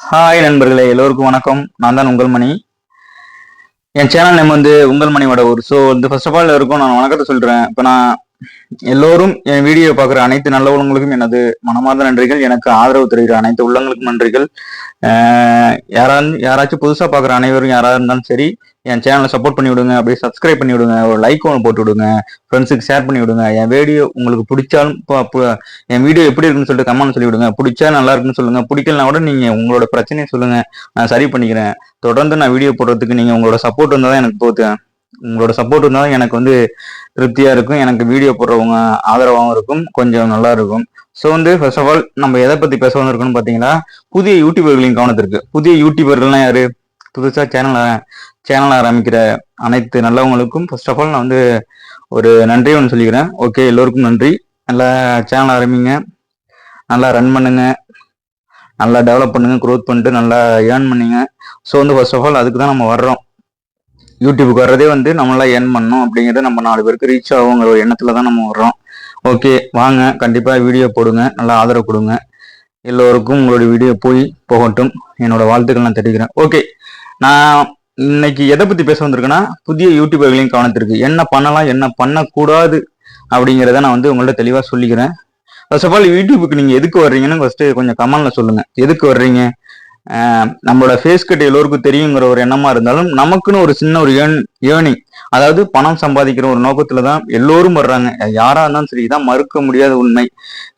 Hi நண்பர்களே எல்லோருக்கும் வணக்கம். நான் தான் உங்கள் மணி என் சேனல் நேம் வந்து உங்கள் மணியோட ஒரு ஸோ வந்து ஃபர்ஸ்ட் ஆஃப் ஆல் இருக்கும் நான் வணக்கத்தை சொல்கிறேன் இப்போ நான் எல்லோரும் என் வீடியோ பார்க்குற அனைத்து நல்ல உள்ளங்களுக்கும் எனது மனமார்ந்த நன்றிகள் எனக்கு ஆதரவு தருகிற அனைத்து உள்ளங்களுக்கும் நன்றிகள். அஹ் யாராவது யாராச்சும் புதுசாக பார்க்குற அனைவரும் யாராக இருந்தாலும் சரி என் சேனலை சப்போர்ட் பண்ணி விடுங்க அப்படியே சப்ஸ்கிரைப் பண்ணி விடுங்க ஒரு லைக் ஒன்று போட்டு விடுங்க ஃப்ரெண்ட்ஸுக்கு ஷேர் பண்ணி விடுங்க என் வீடியோ உங்களுக்கு பிடிச்சாலும் என் வீடியோ எப்படி இருக்குன்னு சொல்லிட்டு கமெண்ட் சொல்லி விடுங்க பிடிச்சா நல்லா இருக்குன்னு சொல்லுங்க. பிடிக்கலனா கூட நீங்க உங்களோட பிரச்சனையை சொல்லுங்க. நான் சரி பண்ணிக்கிறேன். தொடர்ந்து நான் வீடியோ போடுறதுக்கு நீங்க உங்களோட சப்போர்ட் இருந்தால் தான் எனக்கு போகுது உங்களோட சப்போர்ட் இருந்தால் தான் எனக்கு வந்து திருப்தியா இருக்கும். எனக்கு வீடியோ போடுறவங்க ஆதரவாகவும் இருக்கும். கொஞ்சம் நல்லா இருக்கும். ஸோ வந்து ஃபர்ஸ்ட் ஆஃப் ஆல் நம்ம எதை பத்தி பேச வந்திருக்கோம்னு பார்த்தீங்கன்னா புதிய யூடியூபர்களின் கவனத்திற்கு. புதிய யூடியூபர்கள்லாம் யாரு? புதுசாக சேனல் சேனல் ஆரம்பிக்கிற அனைத்து நல்லவங்களுக்கும் ஃபர்ஸ்ட் ஆஃப் ஆல் நான் வந்து ஒரு நன்றி ஒன்று சொல்லிக்கிறேன். ஓகே எல்லோருக்கும் நன்றி. நல்லா சேனல் ஆரம்பிங்க. நல்லா ரன் பண்ணுங்க. நல்லா டெவலப் பண்ணுங்க க்ரோத் பண்ணிட்டு நல்லா ஏர்ன் பண்ணிங்க. ஸோ வந்து ஃபர்ஸ்ட் ஆஃப் ஆல் அதுக்கு தான் நம்ம வர்றோம். யூடியூபுக்கு வர்றதே வந்து நம்மளா ஏர்ன் பண்ணணும் அப்படிங்கிறத நம்ம நாலு பேருக்கு ரீச் ஆகுங்கிற ஒரு எண்ணத்துல தான் நம்ம வர்றோம். ஓகே வாங்க. கண்டிப்பாக வீடியோ போடுங்க. நல்லா ஆதரவு கொடுங்க. எல்லோருக்கும் உங்களுடைய வீடியோ போய் போகட்டும். என்னோட வாழ்த்துக்கள் நான் தெரிவிக்கிறேன். ஓகே நான் இன்னைக்கு எதை பத்தி பேச வந்திருக்கேன்னா புதிய யூடியூபர்களையும் கவனத்திற்கு. என்ன பண்ணலாம் என்ன பண்ணக்கூடாது அப்படிங்கிறத நான் வந்து உங்கள்ட்ட தெளிவாக சொல்லிக்கிறேன். ஃபர்ஸ்ட் ஆஃப் ஆல் யூடியூபுக்கு நீங்கள் எதுக்கு வர்றீங்கன்னு ஃபஸ்ட்டு கொஞ்சம் கமெண்ட்ல சொல்லுங்கள் எதுக்கு வர்றீங்க? நம்மளோட ஃபேஸ் கட் எல்லோருக்கும் தெரியுங்கிற ஒரு எண்ணமா இருந்தாலும் நமக்குன்னு ஒரு சின்ன ஒரு ஏர்ன் ஏர்னிங் அதாவது பணம் சம்பாதிக்கிற ஒரு நோக்கத்துல தான் எல்லோரும் வர்றாங்க. யாரா இருந்தாலும் சரி இதான் மறுக்க முடியாத உண்மை.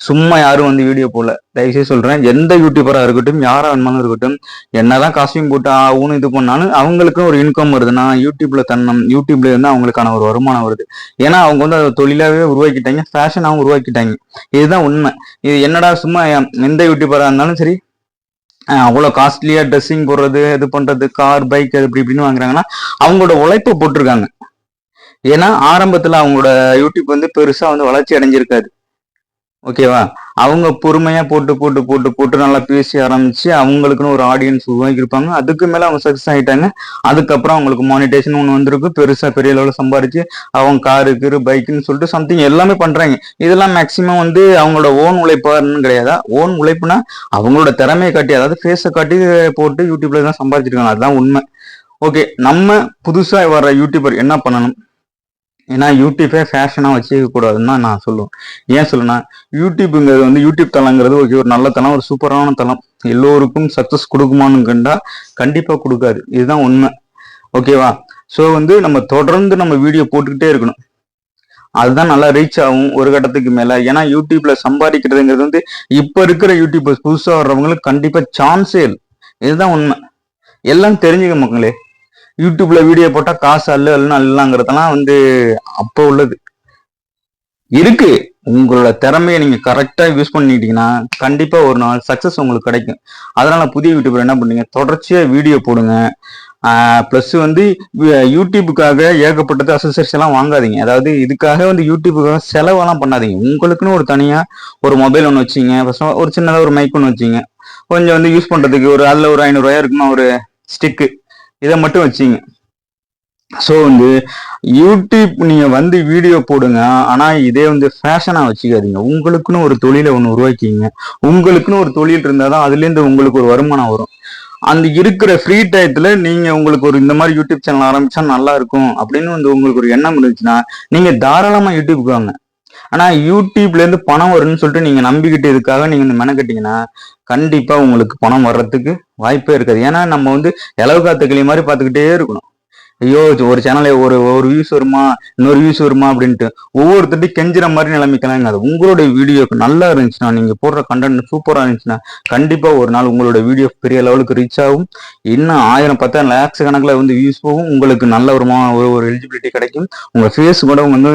சும்மா யாரும் வந்து வீடியோ போல தயவுசெய்து சொல்றேன் எந்த யூடியூபரா இருக்கட்டும் யாரா வேணுமாலும் இருக்கட்டும் என்னதான் காஸ்டியூம் போட்டு ஆகும்னு இது பண்ணாலும் அவங்களுக்கும் ஒரு இன்கம் வருதுன்னா யூடியூப்ல தன்னம் யூடியூப்ல இருந்து அவங்களுக்கான ஒரு வருமானம் வருது. ஏன்னா அவங்க வந்து அதை தொழிலாவே உருவாக்கிட்டாங்க ஃபேஷனாகவும் உருவாக்கிட்டாங்க. இதுதான் உண்மை. இது என்னடா சும்மா எந்த யூடியூபரா இருந்தாலும் சரி அவ்வளோ காஸ்ட்லியாக ட்ரெஸ்ஸிங் போடுறது இது பண்ணுறது கார் பைக் அது இப்படி இப்படின்னு வாங்குறாங்கன்னா அவங்களோட உழைப்பை போட்டிருக்காங்க. ஏன்னா ஆரம்பத்தில் அவங்களோட யூடியூப் வந்து பெருசாக வந்து வளர்ச்சி அடைஞ்சிருக்காது. ஓகேவா? அவங்க பொறுமையா போட்டு போட்டு போட்டு போட்டு நல்லா பேசி ஆரம்பிச்சு அவங்களுக்குன்னு ஒரு ஆடியன்ஸ் உருவாக்கியிருப்பாங்க. அதுக்கு மேல அவங்க சக்சஸ் ஆயிட்டாங்க. அதுக்கப்புறம் அவங்களுக்கு மானிட்டேஷன் ஒன்று வந்திருக்கு. பெருசா பெரிய லெவலில் சம்பாரிச்சு அவங்க காரு கீரு பைக்குன்னு சொல்லிட்டு சம்திங் எல்லாமே பண்றாங்க. இதெல்லாம் மேக்சிமம் வந்து அவங்களோட ஓன் உழைப்பாருன்னு கிடையாதா? ஓன் உழைப்புனா அவங்களோட திறமையை காட்டி அதாவது ஃபேஸை காட்டி போட்டு யூடியூப்ல தான் சம்பாதிச்சிருக்காங்க அதுதான் உண்மை. ஓகே நம்ம புதுசா வர்ற யூடியூபர் என்ன பண்ணணும்? ஏன்னா யூடியூப்பே ஃபேஷனாக வச்சுக்க கூடாதுன்னு நான் சொல்லுவேன். ஏன் சொல்லுன்னா யூடியூப்புங்கிறது வந்து யூடியூப் தளங்கிறது ஓகே ஒரு நல்ல தளம் ஒரு சூப்பரான தளம். எல்லோருக்கும் சக்ஸஸ் கொடுக்குமான்னு கண்டா கண்டிப்பாக கொடுக்காது. இதுதான் உண்மை. ஓகேவா ஸோ வந்து நம்ம தொடர்ந்து நம்ம வீடியோ போட்டுக்கிட்டே இருக்கணும். அதுதான் நல்லா ரீச் ஆகும் ஒரு கட்டத்துக்கு மேல. ஏன்னா யூடியூப்ல சம்பாதிக்கிறதுங்கிறது வந்து இப்ப இருக்கிற யூடியூபர்ஸ் புதுசா வர்றவங்களுக்கு கண்டிப்பா சான்ஸே இல்லை. இதுதான் உண்மை. எல்லாம் தெரிஞ்சுக்க மக்களே. யூடியூப்ல வீடியோ போட்டா காசு அல்ல அல்ல அல்லங்கிறதெல்லாம் வந்து அப்போ உள்ளது. இருக்கு. உங்களோட திறமையை நீங்க கரெக்டா யூஸ் பண்ணிட்டீங்கன்னா கண்டிப்பா ஒரு நாள் சக்சஸ் உங்களுக்கு கிடைக்கும். அதனால புதிய யூடியூபர் என்ன பண்ணீங்க தொடர்ச்சியா வீடியோ போடுங்க. ப்ளஸ் வந்து யூடியூபுக்காக ஏகப்பட்டது அசசரிஸ் எல்லாம் வாங்காதீங்க. அதாவது இதுக்காக வந்து யூடியூபுக்காக செலவெல்லாம் பண்ணாதீங்க. உங்களுக்குன்னு ஒரு தனியா ஒரு மொபைல் ஒன்று வச்சிங்க. ஃபர்ஸ்ட் ஒரு சின்னதாக ஒரு மைக் ஒன்று வச்சிங்க. கொஞ்சம் வந்து யூஸ் பண்றதுக்கு ஒரு அதில் ஒரு ஐநூறுரூவாயா ஒரு ஸ்டிக்கு இதை மட்டும் வச்சிங்க. ஸோ வந்து யூடியூப் நீங்கள் வந்து வீடியோ போடுங்க. ஆனால் இதே வந்து ஃபேஷனாக வச்சுக்காதீங்க. உங்களுக்குன்னு ஒரு தொழிலை ஒன்று உருவாக்கிங்க. உங்களுக்குன்னு ஒரு தொழில் இருந்தால் தான் அதுலேருந்து உங்களுக்கு ஒரு வருமானம் வரும். அந்த இருக்கிற ஃப்ரீ டயத்தில் நீங்கள் உங்களுக்கு ஒரு இந்த மாதிரி யூடியூப் சேனல் ஆரம்பித்தா நல்லா இருக்கும் அப்படின்னு வந்து உங்களுக்கு ஒரு எண்ணம் இருந்துச்சுன்னா நீங்கள் தாராளமாக யூடியூப்க்கு வாங்க. ஆனா யூடியூப்ல இருந்து பணம் வரும்னு சொல்லிட்டு நீங்க நம்பிக்கிட்டு இதுக்காக நீங்க இந்த மெனக்கட்டீங்கன்னா கண்டிப்பா உங்களுக்கு பணம் வர்றதுக்கு வாய்ப்பே இருக்காது. ஏன்னா நம்ம வந்து இலவு காத்த கிளி மாதிரி பார்த்துக்கிட்டே இருக்கணும். ஐயோ ஒரு சேனல்ல ஒரு ஒரு வியூஸ் வருமா? இன்னொரு வியூஸ் வருமா? அப்படின்ட்டு ஒவ்வொருத்தட்டி கெஞ்சுற மாதிரி நிலைமைக்கெல்லாம் அது. உங்களுடைய வீடியோக்கு நல்லா இருந்துச்சுன்னா நீங்க போடுற கண்டென்ட் சூப்பரா இருந்துச்சுன்னா கண்டிப்பா ஒரு நாள் உங்களோட வீடியோ பெரிய லெவலுக்கு ரீச் ஆகும். இன்னும் ஆயிரம் பத்தாயிரம் லேக்ஸ் கணக்குல வந்து வியூஸ் போகும். உங்களுக்கு நல்ல ஒரு ஒரு ஒரு எலிஜிபிலிட்டி கிடைக்கும். உங்க ஃபேஸ் கூட வந்து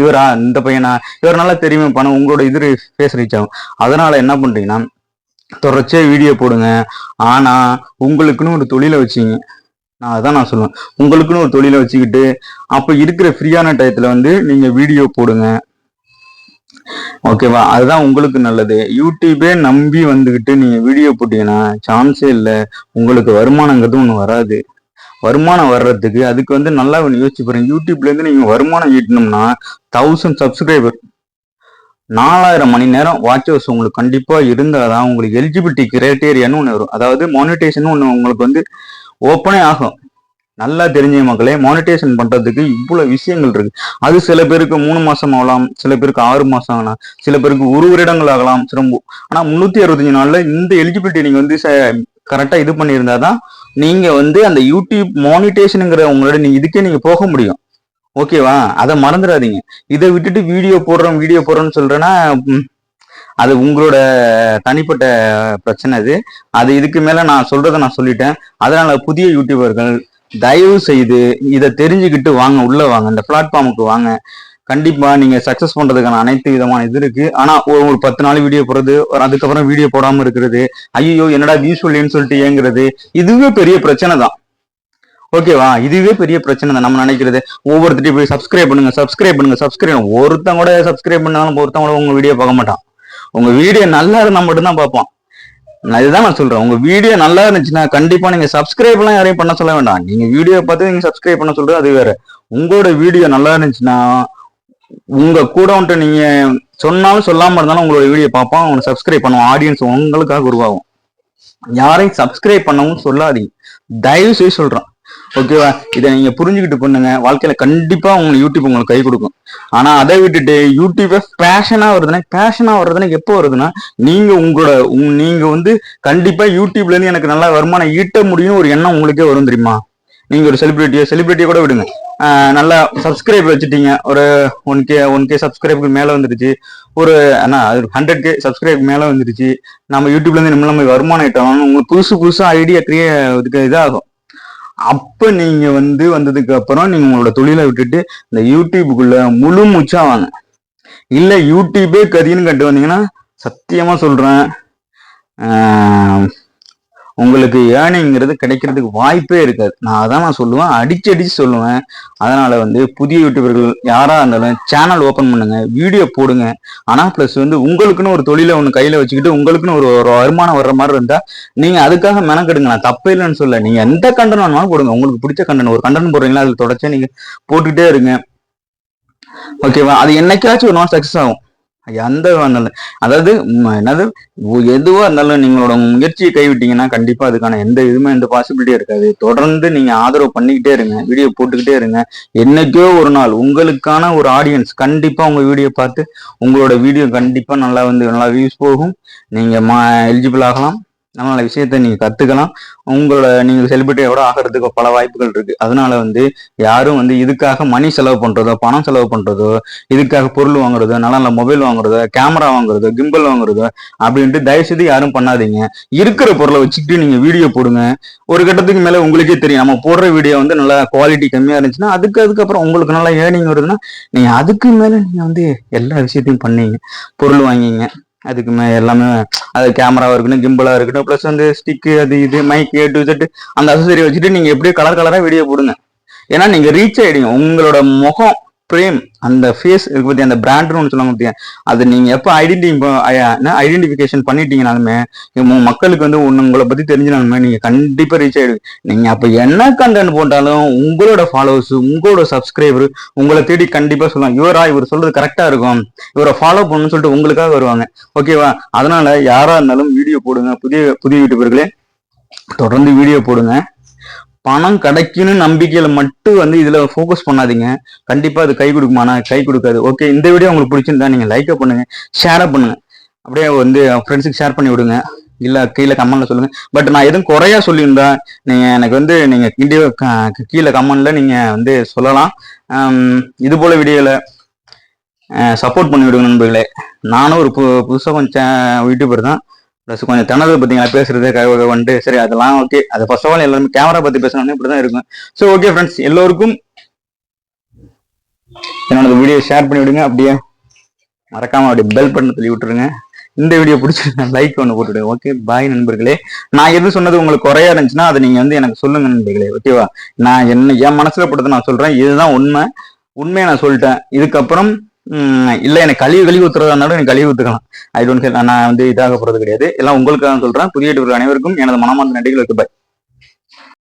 இவரா இந்த பையனா இவர் நல்லா தெரியுமே பணம் உங்களோட இது ஃபேஸ் ரீச் ஆகும். அதனால என்ன பண்றீங்கன்னா தொடர்ச்சியா வீடியோ போடுங்க. ஆனா உங்களுக்குன்னு ஒரு தொழிலை வச்சீங்க. நான் அதான் நான் சொல்லுவேன். உங்களுக்குன்னு ஒரு தொழிலை வச்சுக்கிட்டு அப்போ இருக்கிற ஃப்ரீயான டயத்தில் வந்து நீங்கள் வீடியோ போடுங்க. ஓகேவா அதுதான் உங்களுக்கு நல்லது. யூடியூபே நம்பி வந்துக்கிட்டு நீங்கள் வீடியோ போட்டீங்கன்னா சான்ஸே இல்லை. உங்களுக்கு வருமானங்கிறது ஒன்று வராது. வருமானம் வர்றதுக்கு அதுக்கு வந்து நல்லா ஒன்று யோசிச்சு பாருங்க. யூடியூப்லேருந்து நீங்கள் வருமானம் ஈட்டணும்னா தௌசண்ட் சப்ஸ்கிரைபர் நாலாயிரம் மணி நேரம் வாட்ச் உங்களுக்கு உங்களுக்கு இருந்தால் தான் உங்களுக்கு எலிஜிபிலிட்டி கிரைட்டேரியான்னு ஒன்று வரும். அதாவது மானிட்டேஷன் ஒன்று உங்களுக்கு வந்து ஓப்பனே ஆகும். நல்லா தெரிஞ்ச மக்களே மானிட்டேஷன் பண்றதுக்கு இவ்வளவு விஷயங்கள் இருக்கு. அது சில பேருக்கு மூணு மாசம் ஆகலாம் சில பேருக்கு ஆறு மாசம் ஆகலாம் சில பேருக்கு ஒரு வருடங்கள் ஆகலாம். சிறம்பு ஆனா முன்னூத்தி அறுபத்தஞ்சு நாள்ல இந்த எலிஜிபிலிட்டி நீங்க வந்து கரெக்டா இது பண்ணியிருந்தாதான் நீங்க வந்து அந்த யூடியூப் மானிட்டேஷனுங்கிற உங்களோட நீங்க இதுக்கே நீங்க போக முடியும். ஓகேவா அதை மறந்துடாதீங்க. இதை விட்டுட்டு வீடியோ போடுறோம் வீடியோ போடுறோம்னு சொல்றேன்னா அது உங்களோட தனிப்பட்ட பிரச்சனை அது. அது இதுக்கு மேல நான் சொல்றதை நான் சொல்லிட்டேன். அதனால புதிய யூடியூபர்கள் தயவு செய்து இதை தெரிஞ்சுக்கிட்டு வாங்க உள்ள வாங்க. இந்த பிளாட்ஃபார்முக்கு வாங்க. கண்டிப்பா நீங்க சக்சஸ் பண்றதுக்கான அனைத்து விதமான இது இருக்கு. ஆனா ஒரு ஒரு பத்து நாள் வீடியோ போடுறது அதுக்கப்புறம் வீடியோ போடாம இருக்கிறது ஐயோ என்னடா வியூஸ் இல்லைன்னு சொல்லிட்டு ஏங்குறது இதுவே பெரிய பிரச்சனை தான். ஓகேவா இதுவே பெரிய பிரச்சனை தான். நம்ம நினைக்கிறது ஒவ்வொருத்தரையும் போய் சப்ஸ்கிரைப் பண்ணுங்க சப்ஸ்கிரைப் பண்ணுங்க சப்ஸ்கிரைப் ஒருத்தன் கூட சப்ஸ்கிரைப் பண்ணாலும் ஒருத்தன் கூட உங்க வீடியோ பார்க்க மாட்டான். உங்க வீடியோ நல்லா இருந்தா மட்டும்தான் பார்ப்பான் நான் இதுதான் நான் சொல்றேன். உங்க வீடியோ நல்லா இருந்துச்சுன்னா கண்டிப்பா நீங்க சப்ஸ்கிரைப் எல்லாம் யாரையும் பண்ண சொல்ல வேண்டாம். நீங்க வீடியோ பார்த்து நீங்க சப்ஸ்கிரைப் பண்ண சொல்றது அது வேற. உங்களோட வீடியோ நல்லா இருந்துச்சுன்னா உங்க கூட வந்துட்டு நீங்க சொன்னாலும் சொல்லாம இருந்தாலும் உங்களோட வீடியோ பார்ப்போம். உங்களை சப்ஸ்கிரைப் பண்ணுவோம் ஆடியன்ஸ் உங்களுக்காக உருவாகும். யாரையும் சப்ஸ்கிரைப் பண்ணவும் சொல்லாதீங்க. தயவு செய்து சொல்றேன். ஓகேவா இதை நீங்க புரிஞ்சுக்கிட்டு பண்ணுங்க. வாழ்க்கையில கண்டிப்பா உங்களுக்கு யூடியூப் உங்களுக்கு கை கொடுக்கும். ஆனா அதை விட்டுட்டு யூடியூப பேஷனா வருதுன்னா பேஷனா வருதுன்னா எப்போ வருதுன்னா நீங்க உங்களோட நீங்க வந்து கண்டிப்பா யூடியூப்ல இருந்து எனக்கு நல்லா வருமானம் ஈட்ட முடியும் ஒரு எண்ணம் உங்களுக்கே வரும் தெரியுமா? நீங்க ஒரு செலிபிரிட்டியோ செலிபிரிட்டியை கூட விடுங்க. நல்லா சப்ஸ்கிரைப் வச்சுட்டீங்க. ஒரு ஒன் கே ஒன் கே சப்ஸ்கிரைபுக்கு மேலே வந்துருச்சு. ஒரு அண்ணா அது ஹண்ட்ரட் கே சப்ஸ்கிரைப் மேலே வந்துருச்சு. நம்ம யூடியூப்லேருந்து நம்ம நம்ம வருமானம் ஈட்டணும் உங்களுக்கு புதுசு புதுசாக ஐடியா கிரியே இதுக்கு இதாகும். அப்ப நீங்க வந்து வந்ததுக்கு அப்புறம் நீங்க உங்களோட தொழிலை விட்டுட்டு இந்த யூடியூபுக்குள்ள முழு மூச்சா வாங்க. இல்ல யூடியூபே கதின்னு கட்டு வந்தீங்கன்னா சத்தியமா சொல்றேன். ஆஹ் உங்களுக்கு ஏர்னிங்கிறது கிடைக்கிறதுக்கு வாய்ப்பே இருக்காது. நான் அதான் நான் சொல்லுவேன். அடிச்சு அடிச்சு சொல்லுவேன். அதனால வந்து புதிய யூடியூபர்கள் யாரா இருந்தாலும் சேனல் ஓபன் பண்ணுங்க. வீடியோ போடுங்க. ஆனா பிளஸ் வந்து உங்களுக்குன்னு ஒரு தொழிலை ஒன்று கையில வச்சுக்கிட்டு உங்களுக்குன்னு ஒரு ஒரு வருமானம் வர்ற மாதிரி இருந்தா நீங்க அதுக்காக மெனக்கெடுங்க நான் தப்பே இல்லைன்னு சொல்ல நீங்க எந்த கண்டனம் வேணாலும் போடுங்க. உங்களுக்கு பிடிச்ச கண்டனம் ஒரு கண்டனம் போடுறீங்களா அதுல தொடர்ச்சியா நீங்க போட்டுக்கிட்டே இருங்க. ஓகேவா அது என்னைக்காச்சும் ஒரு நாள் சக்சஸ் ஆகும். எந்த அதாவது என்னது எதுவாக எதுவா இருந்தாலும் நீங்களோட முயற்சியை கைவிட்டீங்கன்னா கண்டிப்பா அதுக்கான எந்த இதுவுமே எந்த பாசிபிலிட்டியும் இருக்காது. தொடர்ந்து நீங்க ஆதரவு பண்ணிக்கிட்டே இருங்க வீடியோ போட்டுக்கிட்டே இருங்க. என்னைக்கோ ஒரு நாள் உங்களுக்கான ஒரு ஆடியன்ஸ் கண்டிப்பா உங்க வீடியோ பார்த்து உங்களோட வீடியோ கண்டிப்பா நல்லா வந்து நல்லா வியூஸ் போகும். நீங்க மா எலிஜிபிள் ஆகலாம். நம்மளால விஷயத்த நீங்க கத்துக்கலாம். உங்களோட நீங்க செலிபிரிட்டியோட ஆகிறதுக்கு பல வாய்ப்புகள் இருக்கு. அதனால வந்து யாரும் வந்து இதுக்காக மணி செலவு பண்றதோ பணம் செலவு பண்றதோ இதுக்காக பொருள் வாங்குறதோ நல்ல நல்ல மொபைல் வாங்குறதோ கேமரா வாங்குறதோ கிம்பல் வாங்குறதோ அப்படின்ட்டு தயவு செய்து யாரும் பண்ணாதீங்க. இருக்கிற பொருளை வச்சுக்கிட்டு நீங்க வீடியோ போடுங்க. ஒரு கட்டத்துக்கு மேல உங்களுக்கே தெரியும். நம்ம போடுற வீடியோ வந்து நல்லா குவாலிட்டி கம்மியா இருந்துச்சுன்னா அதுக்கு அதுக்கப்புறம் உங்களுக்கு நல்லா ஏர்னிங் வருதுன்னா நீங்க அதுக்கு மேல நீங்க வந்து எல்லா விஷயத்தையும் பண்ணீங்க. பொருள் வாங்கிங்க. அதுக்கு மே எல்லாமே அது கேமராவாக இருக்கட்டும் கிம்பலா இருக்கட்டும் ப்ளஸ் வந்து ஸ்டிக்கு அது இது மைக் ஏ டு செட்டு அந்த அசசரி வச்சுட்டு நீங்க எப்படியும் கலர் கலரா வீடியோ போடுங்க. ஏன்னா நீங்க ரீச் ஆயிடுங்க உங்களோட முகம் பிரேம் அந்த ஃபேஸ் இருக்கு பத்தி அந்த பிராண்ட்னு ஒன்று சொல்லுவாங்க பத்தியா அது நீங்க எப்போ ஐடென்டி ஐடென்டிஃபிகேஷன் பண்ணிட்டீங்கனாலுமே மக்களுக்கு வந்து ஒண்ணு உங்களை பத்தி தெரிஞ்சினாலுமே நீங்க கண்டிப்பா ரீச் ஆயிடுது நீங்க அப்ப என்ன கண்டென்ட் போட்டாலும் உங்களோட ஃபாலோவர்ஸ் உங்களோட சப்ஸ்கிரைபர் உங்களை தேடி கண்டிப்பா சொல்லுவாங்க. இவரா இவர் சொல்றது கரெக்டா இருக்கும். இவரை ஃபாலோ பண்ணணும்னு சொல்லிட்டு உங்களுக்காக வருவாங்க. ஓகேவா அதனால யாரா இருந்தாலும் வீடியோ போடுங்க. புதிய புதிய யூடியூபர்களே தொடர்ந்து வீடியோ போடுங்க. பணம் கிடைக்குன்னு நம்பிக்கையில மட்டும் வந்து இதுல ஃபோக்கஸ் பண்ணாதீங்க. கண்டிப்பா அது கை கொடுக்குமானா கை கொடுக்காது. ஓகே இந்த வீடியோ உங்களுக்கு பிடிச்சிருந்தா நீங்க லைக்கை பண்ணுங்க ஷேரை பண்ணுங்க. அப்படியே வந்து ஃப்ரெண்ட்ஸுக்கு ஷேர் பண்ணி விடுங்க. இல்ல கீழே கமெண்ட்ல சொல்லுங்க. பட் நான் எதுவும் குறையா சொல்லியிருந்தா நீங்க எனக்கு வந்து நீங்க கீழே கமெண்ட்ல நீங்க வந்து சொல்லலாம். இது போல வீடியோல சப்போர்ட் பண்ணி விடுங்க நண்பர்களே. நானும் ஒரு பு புதுசாக கொஞ்சம் யூடியூபர் தான். ப்ளஸ் கொஞ்சம் தனது பார்த்தீங்களா பேசுறது க- வந்துட்டு சரி அதெல்லாம் ஓகே அது ஃபர்ஸ்ட் ஆஃப் ஆல் எல்லாருமே கேமரா பற்றி பேசணும்னு இப்படி தான் இருக்கும். ஸோ ஓகே ஃப்ரெண்ட்ஸ் எல்லோருக்கும் என்னோட வீடியோ ஷேர் பண்ணி விடுங்க. அப்படியே மறக்காம அப்படியே பெல் பண்ண தள்ளி விட்டுருங்க. இந்த வீடியோ பிடிச்சிருந்தா லைக் ஒன்று போட்டுவிடுங்க ஓகே பாய் நண்பர்களே. நான் எது சொன்னது உங்களுக்கு குறையா இருந்துச்சுன்னா அதை நீங்கள் வந்து எனக்கு சொல்லுங்க நண்பர்களே. ஓகேவா நான் என்ன என் மனசில் பட்டதை நான் சொல்கிறேன் இதுதான் உண்மை. உண்மையை நான் சொல்லிட்டேன். இதுக்கப்புறம் இல்ல எனக்கு கழிவு கழிவு ஊத்துறதா இருந்தாலும் எனக்கு கழிவு ஊத்துக்கலாம். ஐ டோன்ட் நான் வந்து இதாக போறது கிடையாது. எல்லாம் உங்களுக்கு தான் சொல்றேன். புதிய அனைவருக்கும் எனது மனமார்ந்த நன்றிகள் இருக்கு பாய்